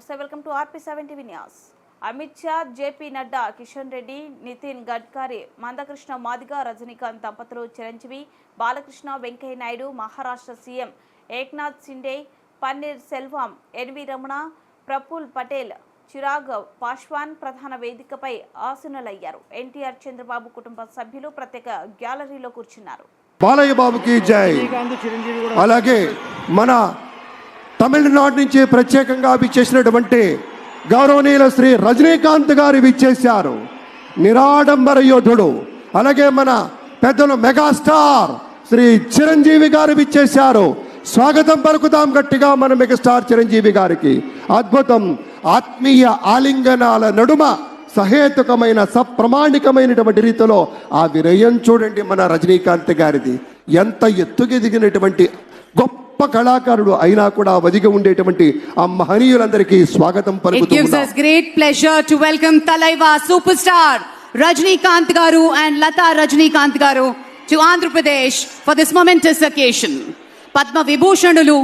నమస్తే welcome to RP seven TV news. Amit Shah JP Nadda Kishan Reddy Nitin Gadkari Mandakrishna Madiga Rajinikanth దంపతులు Chiranjeevi Balakrishna Venkaiah Naidu Maharashtra CM Eknath Shinde Panneer Selvam NV Ramana Praful Patel Chirag Paswan ప్రధాన వేదికపై ఆసీనులయ్యారు. ఎన్టీఆర్ చంద్రబాబు కుటుంబ సభ్యులు ప్రత్యేక గ్యాలరీలో కూర్చున్నారు. బాలయ్య బాబుకి జై. అలాగే మన తమిళనాడు నుంచి ప్రత్యేకంగా విచ్చేసినటువంటి గౌరవనీయుల శ్రీ రజనీకాంత్ గారు విచ్చేశారు. నిరాడంబర యోధుడు అలాగే మన పెద్దలు మెగాస్టార్ శ్రీ చిరంజీవి గారు విచ్చేశారు. స్వాగతం పలుకుతాం గట్టిగా మన మెగాస్టార్ చిరంజీవి గారికి. అద్భుతం ఆత్మీయ ఆలింగనాల నడుమ సహేతుకమైన సప్రమాణికమైనటువంటి రీతిలో ఆ విరయం చూడండి మన రజనీకాంత్ గారిది. ఎంత ఎత్తుగెదిగినటువంటి గొప్ప గొప్ప కళాకారుడు అయినా కూడా వదిగి ఉండేటువంటి ఆ మహనీయులందరికీ స్వాగతం పలుకుతూ రజనీకాంత్ గారు అండ్ లతా రజనీకాంత్ గారు to Andhra Pradesh for this momentous occasion Padma విభూషణులు